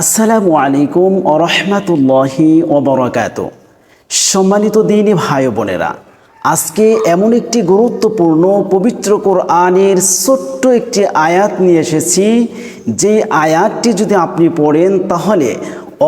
আসসালামু আলাইকুম ওরহমাতুল্লাহি ওবরাকাত সম্মানিত দিনী ভাই বোনেরা, আজকে এমন একটি গুরুত্বপূর্ণ পবিত্র কোরআনের ছোট্ট একটি আয়াত নিয়ে এসেছি। যে আয়াতটি যদি আপনি পড়েন তাহলে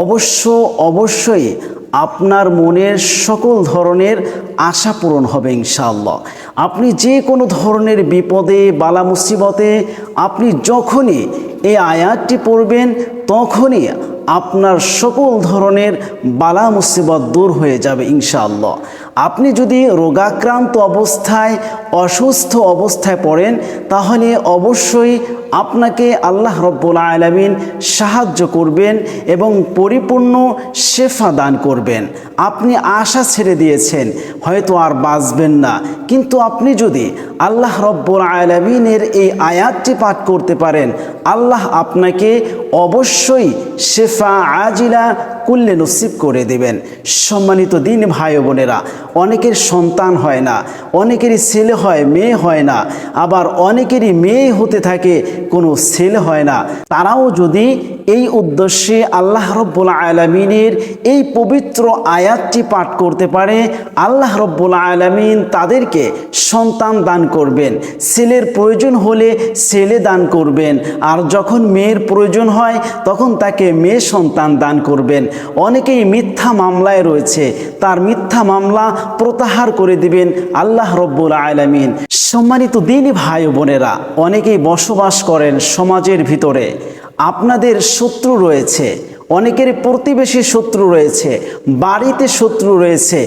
অবশ্য অবশ্যই আপনার মনের সকল ধরনের আশা পূরণ হবে ইনশাআল্লাহ। আপনি যে কোনো ধরনের বিপদে, বালা মুসিবতে আপনি যখনই এই আয়াতটি পড়বেন, তখনই আপনার সকল ধরনের বালা মুসিবত দূর হয়ে যাবে ইনশাআল্লাহ। আপনি যদি রোগাক্রান্ত অবস্থায়, অসুস্থ অবস্থায় পড়েন, তাহলে অবশ্যই আপনাকে আল্লাহ রব্বুল আলমিন সাহায্য করবেন এবং পরিপূর্ণ শেফা দান করবেন। আপনি আশা ছেড়ে দিয়েছেন, হয়তো আর বাঁচবেন না। কিন্তু আপনি যদি আল্লাহ রব্বুল আলমিনের এই আয়াতটি পাঠ করতে পারেন, আল্লাহ আপনাকে অবশ্যই শেফা আজিলা কুল্লে নসিব করে দেবেন। সম্মানিত দিন ভাই বোনেরা, অনেকের সন্তান হয় না, অনেকেরই ছেলে হয়, মেয়ে হয় না, আবার অনেকেরই মেয়ে হতে থাকে, কোনো ছেলে হয় না। তারাও যদি এই উদ্দেশ্যে আল্লাহ রব্বুল আলমিনের এই পবিত্র আয়াতটি পাঠ করতে পারে। আল্লাহ রব্বুল আলমিন তাদেরকে সন্তান দান করবেন। ছেলের প্রয়োজন হলে ছেলে দান করবেন। আর যখন মেয়ের প্রয়োজন হয়, তখন তাকে মেয়ে সন্তান দান করবেন। অনেকেই মিথ্যা মামলায় রয়েছে। তার মিথ্যা মামলা প্রত্যাহার করে দিবেন আল্লাহ রব্বুল আলমিন। সম্মানিত দিনই ভাই বোনেরা, অনেকেই বসবাস করেন সমাজের ভিতরে। আপনাদের শত্রু রয়েছে, অনেকের প্রতিবেশী শত্রু রয়েছে, বাড়িতে শত্রু রয়েছে,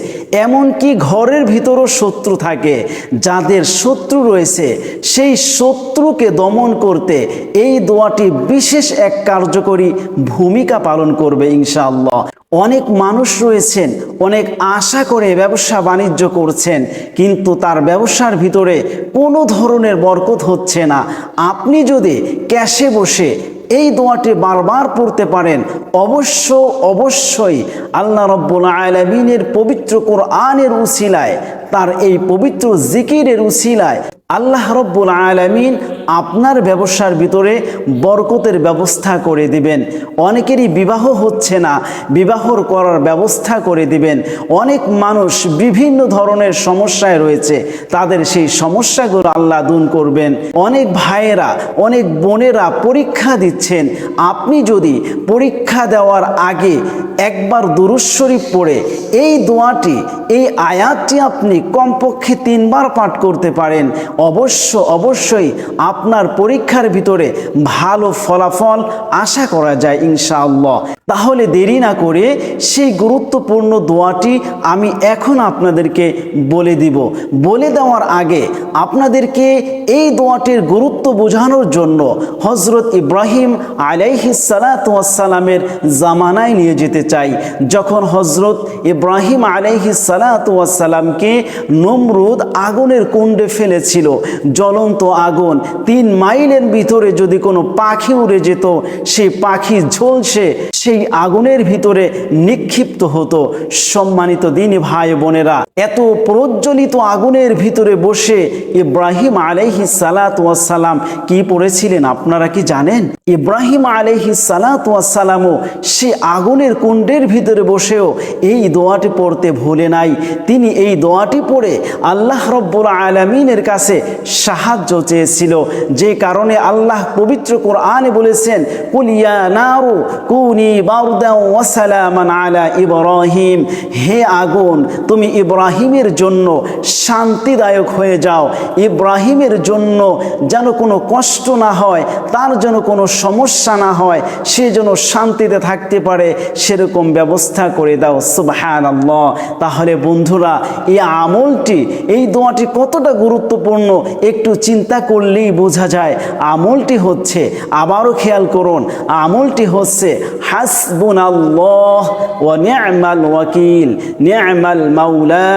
এমনকি ঘরের ভিতরও শত্রু থাকে। যাদের শত্রু রয়েছে, সেই শত্রুকে দমন করতে এই দোয়াটি বিশেষ এক কার্যকরী ভূমিকা পালন করবে ইনশাআল্লাহ। অনেক মানুষ রয়েছেন, অনেক আশা করে ব্যবসা বাণিজ্য করছেন, কিন্তু তার ব্যবসার ভিতরে কোনো ধরনের বরকত হচ্ছে না। আপনি যদি ক্যাশে বসে এই দোয়াটি বারবার পড়তে পারেন। অবশ্য, অবশ্যই আল্লাহ রব্বুল আলমিনের পবিত্র কোরআনের উশিলায় তার এই পবিত্র জিকিরের উশিলায় আল্লাহ রব্বুল আলমিন আপনার ব্যবসার ভিতরে বরকতের ব্যবস্থা করে দিবেন। অনেকেরই বিবাহ হচ্ছে না, বিবাহর করার ব্যবস্থা করে দিবেন। অনেক মানুষ বিভিন্ন ধরনের সমস্যায় রয়েছে, তাদের সেই সমস্যাগুলো আল্লাহ দূর করবেন। অনেক ভাইয়েরা, অনেক বোনেরা পরীক্ষা দিচ্ছেন। আপনি যদি পরীক্ষা দেওয়ার আগে একবার দুরুশ্বরী পড়ে, এই দোয়াটি এই আয়াতটি আপনি কমপক্ষে তিনবার পাঠ করতে পারেন। অবশ্য, অবশ্যই আপনার পরীক্ষার ভিতরে ভালো ফলাফল আশা করা যায় ইনশাআল্লাহ। তাহলে দেরি না করে সেই গুরুত্বপূর্ণ দোয়াটি আমি এখন আপনাদেরকে বলে দিব। বলে দেওয়ার আগে আপনাদেরকে এই দোয়াটির গুরুত্ব বোঝানোর জন্য হজরত ইব্রাহিম আলাইহিসালামের জামানায় নিয়ে যেতে চাই। যখন হজরত ইব্রাহিম আলাইহিসালামকে নমরুদ আগুনের কুণ্ডে ফেলেছিল, জ্বলন্ত আগুন তিন মাইলের ভিতরে যদি কোনো পাখি উড়ে যেত, সেই পাখি ঝলসে সেই আগুনের ভিতরে নিক্ষিপ্ত হতো সম্মানিত দিন ভাই বোনেরা। এত প্রজ্বলিত আগুনের ভিতরে বসে ইব্রাহিম আলাইহি সালাম কি পড়েছিলেন আপনারা কি জানেন? ইব্রাহিম আলাইহি সালামও সে আগুনের কুণ্ডের ভিতরে বসেও এই দোয়াটি পড়তে ভুলে নাই। তিনি এই দোয়াটি পড়ে আল্লাহ রব্বুল আলমিনের কাছে সাহায্য চেয়েছিল। যে কারণে আল্লাহ পবিত্র কোরআনে বলেছেন কুলিয়া নারু কুনি বারদা ওয়াসালামান আলা ইব্রাহিম। হে আগুন, তুমি ইব্রাহিমের জন্য শান্তিদায়ক হয়ে যাও। ইব্রাহিমের জন্য যেন কোনো কষ্ট না হয়, তার যেন কোনো সমস্যা না হয়, সে যেন শান্তিতে থাকতে পারে, সেরকম ব্যবস্থা করে দাও। সুবহান তাহলে বন্ধুরা, এই আমলটি, এই দোয়াটি কতটা গুরুত্বপূর্ণ, একটু চিন্তা করলেই বোঝা যায়। আমলটি হচ্ছে, আবারও খেয়াল করুন, আমলটি হচ্ছে হাসবুন আল্লাহ ও নিয়ামাল ওয়াকিল, নিয়ামাল মাউলা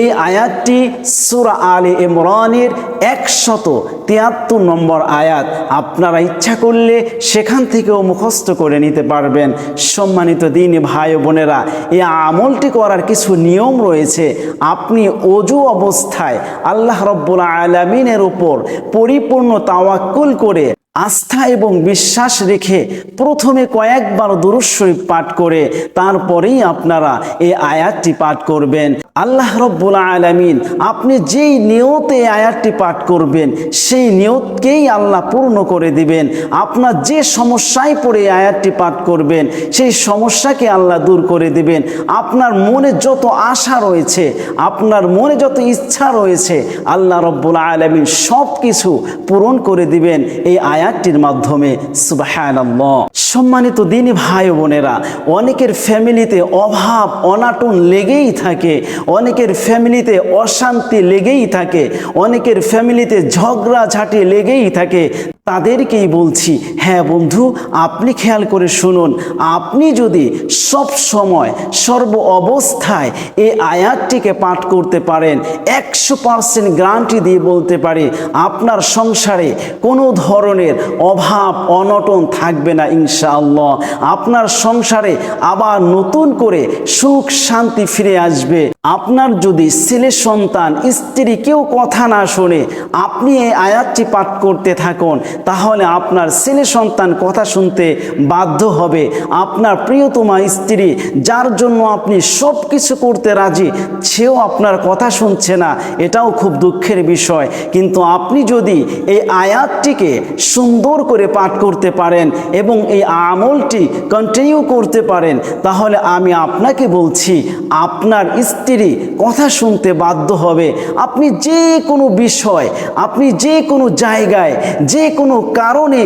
এই আয়াতটি সুরা আলী ইমরানের একশত তিয়াত্তর নম্বর আয়াত। আপনারা ইচ্ছা করলে সেখান থেকেও মুখস্থ করে নিতে পারবেন। সম্মানিত দিন ভাই বোনেরা, এই আমলটি করার কিছু নিয়ম রয়েছে। আপনি অজু অবস্থায় আল্লাহ রব্বুল আলমিনের উপর পরিপূর্ণ তাওয়াক্কুল করে আস্থা এবং বিশ্বাস রেখে প্রথমে কয়েকবার দুরুদ পাঠ করে তারপরেই আপনারা এই আয়াতটি পাঠ করবেন। আল্লাহ রব্বুল আলামিন আপনি যেই নিয়তে আয়াতটি পাঠ করবেন, সেই নিয়তকেই আল্লাহ পূর্ণ করে দিবেন। আপনার যে সমস্যায় পড়ে আয়াতটি পাঠ করবেন, সেই সমস্যাকে আল্লাহ দূর করে দিবেন। আপনার মনে যত আশা রয়েছে, আপনার মনে যত ইচ্ছা রয়েছে, আল্লাহ রব্বুল আলমিন সব কিছু পূরণ করে দিবেন। এই আয়াতটির মাধ্যমে সম্মানিত দিনী ভাই বোনেরা, অনেকের ফ্যামিলিতে অভাব, অনাটন লেগেই থাকে, অনেকের ফ্যামিলিতে অশান্তি লেগেই থাকে, অনেকের ফ্যামিলিতে ঝগড়া ঝাঁটি লেগেই থাকে। তাদেরকেই বলছি হ্যাঁ বন্ধু, আপনি খেয়াল করে শুনুন, আপনি যদি সব সময়, সর্ব অবস্থায় এই আয়াতটিকে পাঠ করতে পারেন, একশো পার্সেন্ট গ্রান্টি দিয়ে বলতে পারি, আপনার সংসারে কোনো ধরনের অভাব, অনটন থাকবে না ইনশাআল্লাহ। আপনার সংসারে আবার নতুন করে সুখ, শান্তি ফিরে আসবে। আপনার যদি ছেলে সন্তান, স্ত্রী কেউ কথা না শোনে, আপনি এই আয়াতটি পাঠ করতে থাকুন তাহলে আপনার ছেলে সন্তান কথা শুনতে বাধ্য হবে। আপনার প্রিয়তমা স্ত্রী, যার জন্য আপনি সব কিছু করতে রাজি, সেও আপনার কথা শুনছে না। এটাও খুব দুঃখের বিষয়। কিন্তু আপনি যদি এই আয়াতটিকে সুন্দর করে পাঠ করতে পারেন এবং এই আমলটি কন্টিনিউ করতে পারেন, তাহলে আমি আপনাকে বলছি, আপনার স্ত্রী কথা শুনতে বাধ্য হবে। আপনি যে কোনো বিষয়, আপনি যে কোনো জায়গায়, যে কোনো কারণে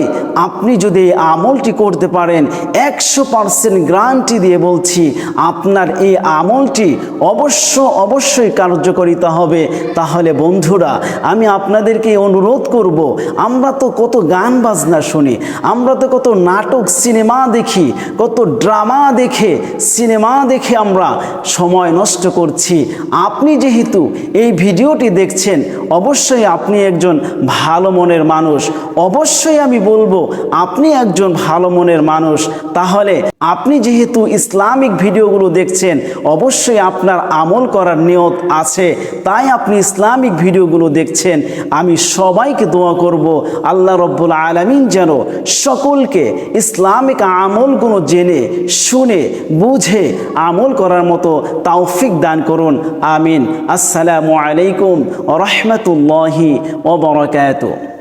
আপনি যদি আমলটি করতে পারেন, একশো পার্সেন্ট গ্রান্টি দিয়ে বলছি, আপনার এই আমলটি অবশ্য অবশ্যই কার্যকরিতা হবে। তাহলে বন্ধুরা, আমি আপনাদেরকে অনুরোধ করব, আমরা তো কত গান বাজনা শুনি, আমরা তো কত নাটক, সিনেমা দেখি, কত ড্রামা দেখে, সিনেমা দেখে আমরা সময় নষ্ট করছি। আপনি যেহেতু এই ভিডিওটি দেখছেন, অবশ্যই আপনি একজন ভালো মনের মানুষ অবশ্যই আমি বলব, আপনি একজন ভালো মনের মানুষ। তাহলে আপনি যেহেতু ইসলামিক ভিডিওগুলো দেখছেন, অবশ্যই আপনার আমল করার নিয়ত আছে। তাই আপনি ইসলামিক ভিডিওগুলো দেখছেন, আমি সবাইকে দোয়া করব, আল্লাহ রব্বুল আলমিন যেন সকলকে ইসলামিক আমলগুলো জেনে, শুনে, বুঝে আমল করার মতো তৌফিক দান করুন। আমিন। আসসালামু আলাইকুম রহমতুল্লাহি ওবরাকাতুহ